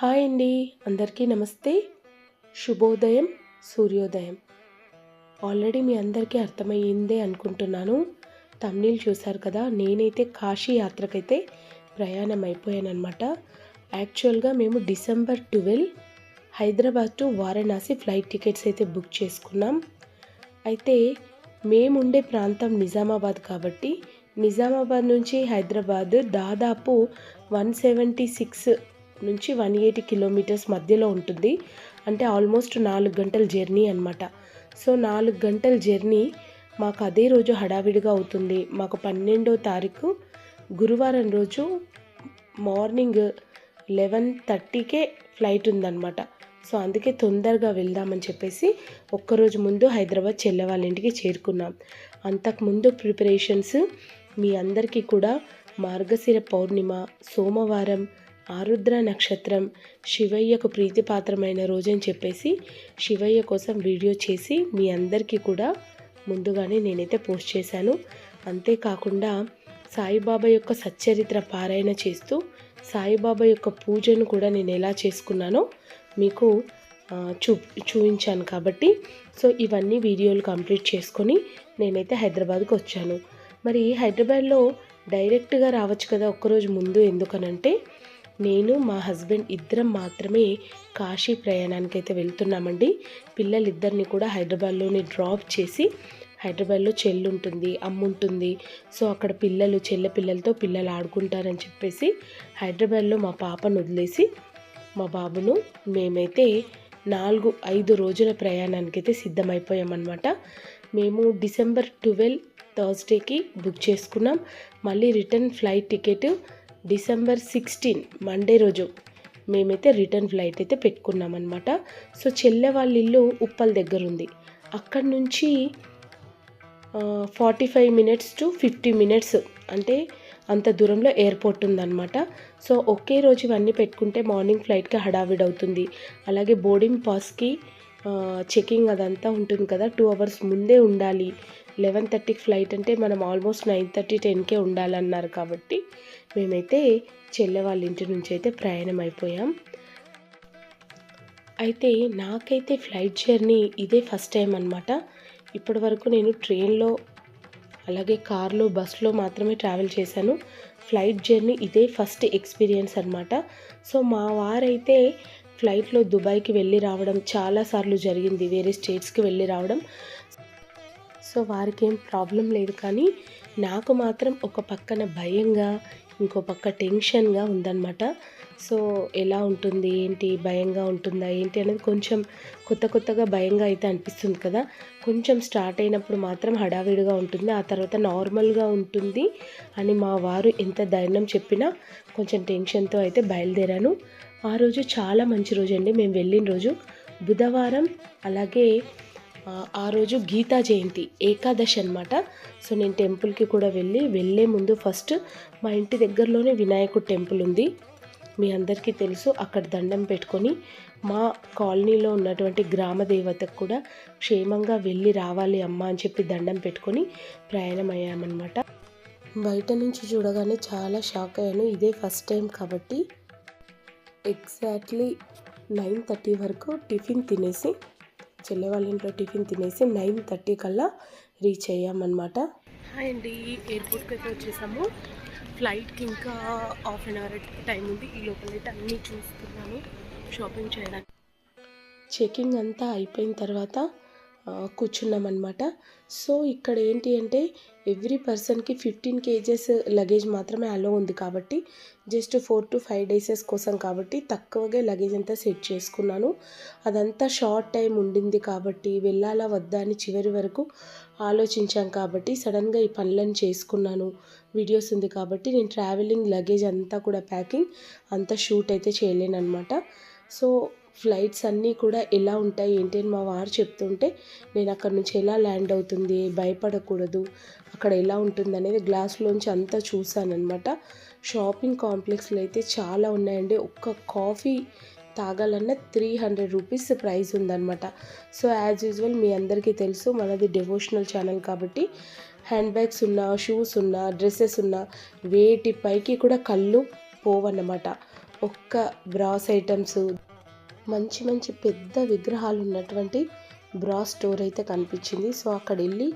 Hi అండి. అందరికీ నమస్తే. శుభోదయం సూర్యోదయం. ఆల్రెడీ మీ అందరికీ అర్థమయ్యిందే అనుకుంటున్నాను. తమ్నీల్ చూశారు కదా నేనైతే కాశీ యాత్రకైతే ప్రయాణం అయిపోయానమాట యాక్చువల్గా మేము December twelve Hyderabad to Varanasi flight tickets అయితే బుక్ చేసుకున్నాం. అయితే మేముండే ప్రాంతం నిజామాబాద్ కాబట్టి నిజామాబాద్ నుంచి హైదరాబాద్ దాదాపు వన్ సెవెంటీ సిక్స్ నుంచి వన్ ఎయిటీ కిలోమీటర్స్ మధ్యలో ఉంటుంది. అంటే ఆల్మోస్ట్ నాలుగు గంటల జర్నీ అనమాట సో నాలుగు గంటల జర్నీ మాకు అదే రోజు హడావిడిగా అవుతుంది. మాకు పన్నెండో తారీఖు గురువారం రోజు మార్నింగ్ లెవెన్ థర్టీకే ఫ్లైట్ ఉందన్నమాట. సో అందుకే తొందరగా వెళ్దామని చెప్పేసి ఒక్కరోజు ముందు హైదరాబాద్ చెల్లె వాళ్ళ ఇంటికి చేరుకున్నాం. అంతకుముందు ప్రిపరేషన్స్ మీ అందరికీ కూడా మార్గశిర పౌర్ణిమ సోమవారం ఆరుద్ర నక్షత్రం శివయ్యకు ప్రీతిపాత్రమైన రోజు అని చెప్పేసి శివయ్య కోసం వీడియో చేసి మీ అందరికీ కూడా ముందుగానే నేనైతే పోస్ట్ చేశాను. అంతేకాకుండా సాయిబాబా యొక్క సచ్చరిత్ర పారాయణ చేస్తూ సాయిబాబా యొక్క పూజను కూడా నేను ఎలా చేసుకున్నానో మీకు చూ చూపించాను కాబట్టి. సో ఇవన్నీ వీడియోలు కంప్లీట్ చేసుకొని నేనైతే హైదరాబాద్కి వచ్చాను. మరి హైదరాబాద్లో డైరెక్ట్గా రావచ్చు కదా ఒక్కరోజు ముందు ఎందుకనంటే నేను మా హస్బెండ్ ఇద్దరం మాత్రమే కాశీ ప్రయాణానికి అయితే వెళ్తున్నామండి. పిల్లలిద్దరిని కూడా హైదరాబాద్లోనే డ్రాప్ చేసి హైదరాబాద్లో చెల్లు ఉంటుంది సో అక్కడ పిల్లలు చెల్లె పిల్లలతో పిల్లలు ఆడుకుంటారని చెప్పేసి హైదరాబాద్లో మా పాపను వదిలేసి మా బాబును మేమైతే నాలుగు ఐదు రోజుల ప్రయాణానికి అయితే సిద్ధమైపోయామన్నమాట. మేము డిసెంబర్ ట్వెల్వ్ థర్స్డేకి బుక్ చేసుకున్నాం. మళ్ళీ return flight ticket December sixteen Monday రోజు మేమైతే రిటర్న్ ఫ్లైట్ అయితే పెట్టుకున్నామన్నమాట. సో చెల్లె వాళ్ళ ఇల్లు ఉప్పల్ దగ్గర ఉంది. అక్కడ నుంచి forty five minutes to fifty minutes అంటే అంత దూరంలో ఎయిర్పోర్ట్ ఉందన్నమాట. సో ఒకే రోజు ఇవన్నీ పెట్టుకుంటే మార్నింగ్ ఫ్లైట్కి హడావిడి అవుతుంది. అలాగే బోర్డింగ్ పాస్కి చెకింగ్ అదంతా ఉంటుంది కదా టూ అవర్స్ ముందే ఉండాలి. లెవెన్ థర్టీకి ఫ్లైట్ అంటే మనం ఆల్మోస్ట్ నైన్ థర్టీ టెన్కే ఉండాలన్నారు కాబట్టి మేమైతే చెల్లె వాళ్ళ ఇంటి నుంచి అయితే ప్రయాణం అయిపోయాం. అయితే నాకైతే ఫ్లైట్ జర్నీ ఇదే ఫస్ట్ టైం అనమాట ఇప్పటి వరకు నేను ట్రైన్లో అలాగే కార్లో బస్లో మాత్రమే ట్రావెల్ చేశాను. ఫ్లైట్ జర్నీ ఇదే ఫస్ట్ ఎక్స్పీరియన్స్ అనమాట సో మా వారైతే ఫ్లైట్లో దుబాయ్కి వెళ్ళి రావడం చాలాసార్లు జరిగింది వేరే స్టేట్స్కి వెళ్ళి రావడం. సో వారికి ఏం ప్రాబ్లం లేదు. కానీ నాకు మాత్రం ఒక పక్కన భయంగా ఇంకో పక్క టెన్షన్గా ఉందన్నమాట. సో ఎలా ఉంటుంది? ఏంటి? భయంగా ఉంటుందా? ఏంటి? అనేది కొంచెం కొత్త కొత్తగా భయంగా అయితే అనిపిస్తుంది కదా. కొంచెం స్టార్ట్ అయినప్పుడు మాత్రం హడావిడిగా ఉంటుంది. ఆ తర్వాత నార్మల్గా ఉంటుంది అని మా వారు ఎంత ధైర్యం చెప్పినా కొంచెం టెన్షన్తో అయితే బయలుదేరాను. ఆ రోజు చాలా మంచి రోజు అండి. మేము వెళ్ళిన రోజు బుధవారం అలాగే ఆ రోజు గీతా జయంతి ఏకాదశి అనమాట సో నేను టెంపుల్కి కూడా వెళ్ళి వెళ్ళే ముందు ఫస్ట్ మా ఇంటి దగ్గరలోనే వినాయకుడు టెంపుల్ ఉంది. మీ అందరికీ తెలుసు అక్కడ దండం పెట్టుకొని మా కాలనీలో ఉన్నటువంటి గ్రామ దేవతకు కూడా క్షేమంగా వెళ్ళి రావాలి అమ్మ అని చెప్పి దండం పెట్టుకొని ప్రయాణం అయ్యామన్నమాట. బయట నుంచి చూడగానే చాలా షాక్ అయ్యాను. ఇదే ఫస్ట్ టైం కాబట్టి ఎగ్జాక్ట్లీ నైన్ థర్టీ వరకు టిఫిన్ తినేసి చెల్లె వాళ్ళ ఇంట్లో టిఫిన్ తినేసి నైన్ థర్టీ కల్లా రీచ్ అయ్యామన్నమాట. హాయ్ అండి ఎయిర్పోర్ట్కి అయితే వచ్చేసాము. ఫ్లైట్కి ఇంకా హాఫ్ అన్ అవర్ టైం ఉంది. ఈ లోపలైతే అన్నీ చూస్తున్నాను. షాపింగ్ చేయడానికి. చెకింగ్ అంతా అయిపోయిన తర్వాత కూర్చున్నామన్నమాట. సో ఇక్కడ ఏంటి అంటే ఎవ్రీ పర్సన్కి ఫిఫ్టీన్ కేజెస్ లగేజ్ మాత్రమే అలో ఉంది కాబట్టి just four to five days కోసం కాబట్టి తక్కువగా లగేజ్ అంతా సెట్ చేసుకున్నాను. అదంతా షార్ట్ టైం ఉండింది కాబట్టి వెళ్ళాలా వద్దా అని చివరి వరకు ఆలోచించాం కాబట్టి సడన్గా ఈ పనులను చేసుకున్నాను. వీడియోస్ ఉంది కాబట్టి నేను ట్రావెలింగ్ లగేజ్ అంతా కూడా ప్యాకింగ్ అంతా షూట్ అయితే చేయలేను అనమాట సో ఫ్లైట్స్ అన్నీ కూడా ఎలా ఉంటాయి ఏంటి అని మా వారు చెప్తుంటే నేను అక్కడ నుంచి ఎలా ల్యాండ్ అవుతుంది భయపడకూడదు అక్కడ ఎలా ఉంటుంది అనేది గ్లాస్లోంచి అంతా చూశానమాట షాపింగ్ కాంప్లెక్స్లో అయితే చాలా ఉన్నాయండి. ఒక్క కాఫీ తాగాలన్న త్రీ హండ్రెడ్ రూపీస్ ప్రైస్ ఉందన్నమాట. సో యాజ్ యూజువల్ మీ అందరికీ తెలుసు మనది డెవోషనల్ ఛానల్ కాబట్టి హ్యాండ్ బ్యాగ్స్ ఉన్నా షూస్ ఉన్నా డ్రెస్సెస్ ఉన్నా వేటి పైకి కూడా కళ్ళు పోవన్నమాట. ఒక్క బ్రాస్ ఐటమ్స్ మంచి మంచి పెద్ద విగ్రహాలు ఉన్నటువంటి బ్రా స్టోర్ అయితే కనిపించింది. సో అక్కడ వెళ్ళి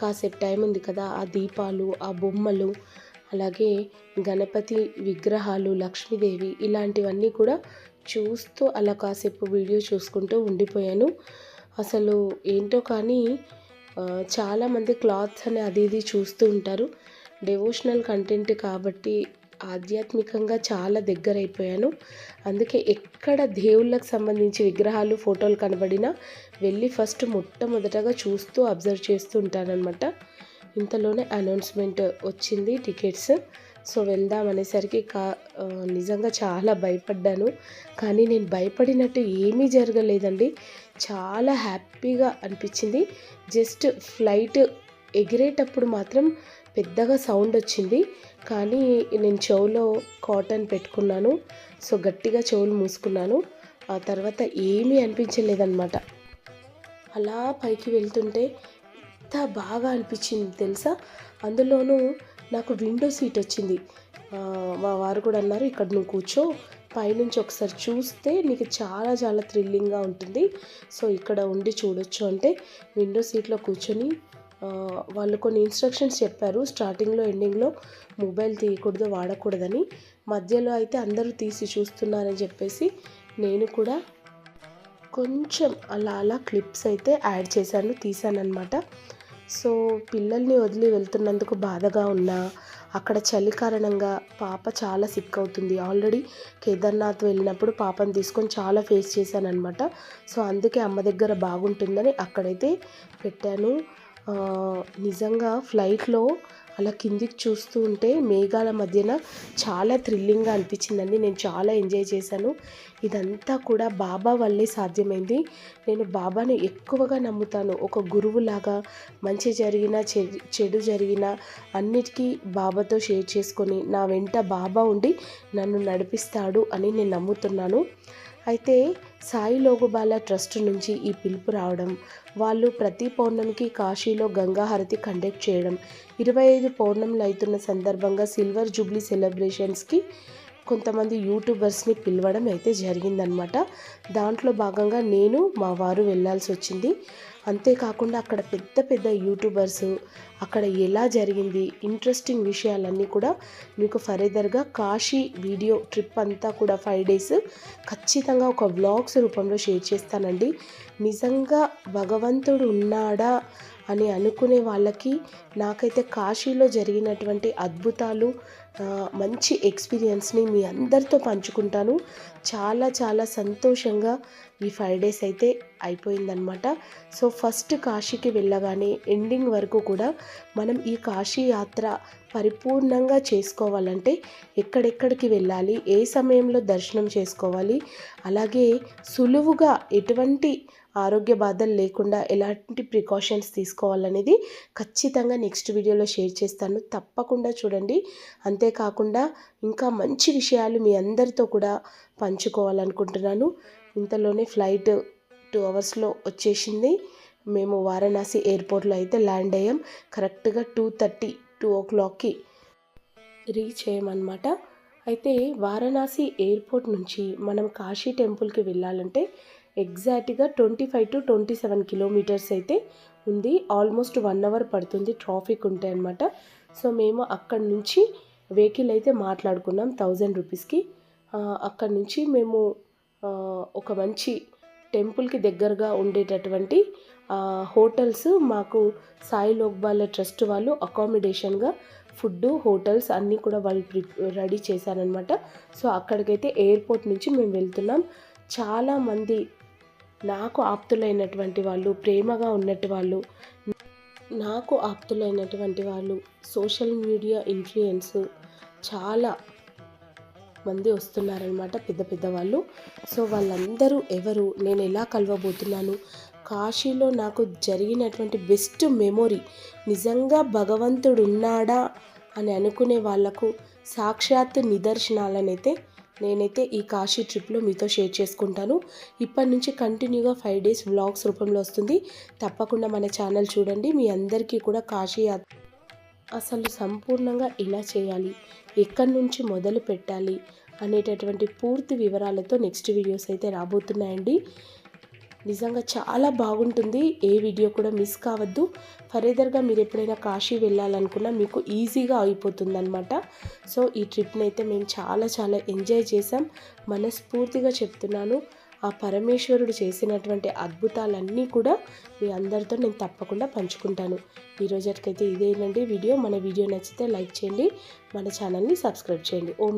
కాసేపు టైం ఉంది కదా ఆ దీపాలు ఆ బొమ్మలు అలాగే గణపతి విగ్రహాలు లక్ష్మీదేవి ఇలాంటివన్నీ కూడా చూస్తూ అలా కాసేపు వీడియో చూసుకుంటూ ఉండిపోయాను. అసలు ఏంటో కానీ చాలామంది క్లాత్స్ అని అది ఇది చూస్తూ ఉంటారు. డెవోషనల్ కంటెంట్ కాబట్టి ఆధ్యాత్మికంగా చాలా దగ్గర అయిపోయాను అందుకే ఎక్కడ దేవుళ్ళకి సంబంధించి విగ్రహాలు ఫోటోలు కనబడినా వెళ్ళి ఫస్ట్ మొట్టమొదటగా చూస్తూ అబ్జర్వ్ చేస్తూ ఉంటానన్నమాట. ఇంతలోనే అనౌన్స్మెంట్ వచ్చింది టికెట్స్. సో వెళ్దాం అనేసరికి కా నిజంగా చాలా భయపడ్డాను. కానీ నేను భయపడినట్టు ఏమీ జరగలేదండి. చాలా హ్యాపీగా అనిపించింది. జస్ట్ ఫ్లైట్ ఎగిరేటప్పుడు మాత్రం పెద్దగా సౌండ్ వచ్చింది. కానీ నేను చెవులో కాటన్ పెట్టుకున్నాను. సో గట్టిగా చెవులు మూసుకున్నాను. ఆ తర్వాత ఏమీ అనిపించలేదన్నమాట. అలా పైకి వెళ్తుంటే ఎంత బాగా అనిపించింది తెలుసా? అందులోనూ నాకు విండో సీట్ వచ్చింది. మా వారు కూడా అన్నారు ఇక్కడ నువ్వు కూర్చో. పైనుంచి ఒకసారి చూస్తే నీకు చాలా చాలా థ్రిల్లింగ్గా ఉంటుంది. సో ఇక్కడ ఉండి చూడొచ్చు. అంటే విండో సీట్లో కూర్చొని వాళ్ళు కొన్ని ఇన్స్ట్రక్షన్స్ చెప్పారు. స్టార్టింగ్లో ఎండింగ్లో మొబైల్ తీయకూడదు వాడకూడదని. మధ్యలో అయితే అందరూ తీసి చూస్తున్నారని చెప్పేసి నేను కూడా కొంచెం అలా అలా క్లిప్స్ అయితే యాడ్ చేశాను తీసానమాట సో పిల్లల్ని వదిలి వెళ్తున్నందుకు బాధగా ఉన్నా అక్కడ చలి కారణంగా పాప చాలా సిక్ అవుతుంది. ఆల్రెడీ కేదార్నాథ్ వెళ్ళినప్పుడు పాపను తీసుకొని చాలా ఫేస్ చేశానమాట సో అందుకే అమ్మ దగ్గర బాగుంటుందని అక్కడైతే పెట్టాను. నిజంగా ఫ్లైట్లో అలా కిందికి చూస్తూ ఉంటే మేఘాల మధ్యన చాలా థ్రిల్లింగ్గా అనిపించిందండి. నేను చాలా ఎంజాయ్ చేశాను. ఇదంతా కూడా బాబా వల్లే సాధ్యమైంది. నేను బాబాను ఎక్కువగా నమ్ముతాను. ఒక గురువులాగా మంచి జరిగినా చెడు జరిగినా అన్నిటికీ బాబాతో షేర్ చేసుకొని నా వెంట బాబా ఉండి నన్ను నడిపిస్తాడు అని నేను నమ్ముతున్నాను. అయితే సాయి లోగుబాల ట్రస్ట్ నుంచి ఈ పిలుపు రావడం వాళ్ళు ప్రతి పౌర్ణమికి కాశీలో గంగాహారతి కండక్ట్ చేయడం ఇరవై ఐదు పౌర్ణములు అవుతున్న సందర్భంగా సిల్వర్ జూబ్లీ సెలబ్రేషన్స్కి కొంతమంది యూట్యూబర్స్ని పిలవడం అయితే జరిగిందనమాట. దాంట్లో భాగంగా నేను మా వారు వెళ్ళాల్సి వచ్చింది. అంతేకాకుండా అక్కడ పెద్ద పెద్ద యూట్యూబర్స్ అక్కడ ఎలా జరిగింది ఇంట్రెస్టింగ్ విషయాలన్నీ కూడా మీకు ఫర్దర్గా కాశీ వీడియో ట్రిప్ అంతా కూడా ఫైవ్ డేస్ ఖచ్చితంగా ఒక వ్లాగ్స్ రూపంలో షేర్ చేస్తానండి. నిజంగా భగవంతుడు ఉన్నాడా అని అనుకునే వాళ్ళకి నాకైతే కాశీలో జరిగినటువంటి అద్భుతాలు మంచి ఎక్స్పీరియన్స్ని మీ అందరితో పంచుకుంటాను. చాలా చాలా సంతోషంగా ఈ ఫైవ్ డేస్ అయితే అయిపోయిందనమాట సో ఫస్ట్ కాశీకి వెళ్ళగానే ఎండింగ్ వరకు కూడా మనం ఈ కాశీ యాత్ర పరిపూర్ణంగా చేసుకోవాలంటే ఎక్కడెక్కడికి వెళ్ళాలి ఏ సమయంలో దర్శనం చేసుకోవాలి అలాగే సులువుగా ఎటువంటి ఆరోగ్య బాధలు లేకుండా ఎలాంటి ప్రికాషన్స్ తీసుకోవాలనేది ఖచ్చితంగా నెక్స్ట్ వీడియోలో షేర్ చేస్తాను. తప్పకుండా చూడండి. అంతేకాకుండా ఇంకా మంచి విషయాలు మీ అందరితో కూడా పంచుకోవాలనుకుంటున్నాను. ఇంతలోనే ఫ్లైట్ టూ అవర్స్లో వచ్చేసింది. మేము వారణాసి ఎయిర్పోర్ట్లో అయితే ల్యాండ్ అయ్యాం. కరెక్ట్గా టూ థర్టీ టూ ఓ క్లాక్కి రీచ్ అయ్యామన్నమాట. అయితే వారణాసి ఎయిర్పోర్ట్ నుంచి మనం కాశీ టెంపుల్కి వెళ్ళాలంటే ఎగ్జాక్ట్గా twenty five to twenty seven kilometers అయితే ఉంది. ఆల్మోస్ట్ వన్ అవర్ పడుతుంది ట్రాఫిక్ ఉంటాయి అన్నమాట. సో మేము అక్కడి నుంచి వెహికల్ అయితే మాట్లాడుకున్నాం థౌజండ్ రూపీస్కి. అక్కడి నుంచి మేము ఒక మంచి టెంపుల్కి దగ్గరగా ఉండేటటువంటి హోటల్స్ మాకు సాయి లోక్బాల ట్రస్ట్ వాళ్ళు అకామిడేషన్గా ఫుడ్ హోటల్స్ అన్నీ కూడా వాళ్ళు ప్రి రెడీ చేశారనమాట సో అక్కడికైతే ఎయిర్పోర్ట్ నుంచి మేము వెళ్తున్నాం. చాలామంది నాకు ఆప్తులైనటువంటి వాళ్ళు ప్రేమగా ఉన్నట్టు వాళ్ళు నాకు ఆప్తులైనటువంటి వాళ్ళు సోషల్ మీడియా ఇన్ఫ్లుయెన్స్ చాలా మంది వస్తున్నారనమాట పెద్ద పెద్ద వాళ్ళు. సో వాళ్ళందరూ ఎవరు నేను ఎలా కలవబోతున్నాను? కాశీలో నాకు జరిగినటువంటి బెస్ట్ మెమొరీ నిజంగా భగవంతుడు ఉన్నాడా అని అనుకునే వాళ్ళకు సాక్షాత్ నిదర్శనాలనైతే నేనైతే ఈ కాశీ ట్రిప్లో మీతో షేర్ చేసుకుంటాను. ఇప్పటి నుంచి కంటిన్యూగా ఫైవ్ డేస్ వ్లాగ్స్ రూపంలో వస్తుంది. తప్పకుండా మన ఛానల్ చూడండి. మీ అందరికీ కూడా కాశీ అసలు సంపూర్ణంగా ఎలా చేయాలి? ఎక్కడి నుంచి మొదలు పెట్టాలి? అనేటటువంటి పూర్తి వివరాలతో నెక్స్ట్ వీడియోస్ అయితే రాబోతున్నాయండి. నిజంగా చాలా బాగుంటుంది. ఏ వీడియో కూడా మిస్ కావద్దు. ఫర్దర్గా మీరు ఎప్పుడైనా కాశీ వెళ్ళాలనుకున్నా మీకు ఈజీగా అయిపోతుందనమాట సో ఈ ట్రిప్ని అయితే మేము చాలా చాలా ఎంజాయ్ చేసాం మనస్ఫూర్తిగా చెప్తున్నాను. ఆ పరమేశ్వరుడు చేసినటువంటి అద్భుతాలన్నీ కూడా మీ అందరితో నేను తప్పకుండా పంచుకుంటాను. ఈ రోజుకైతే ఇదేనండి వీడియో. మన వీడియో నచ్చితే లైక్ చేయండి. మన ఛానల్ని సబ్స్క్రైబ్ చేయండి. ఓం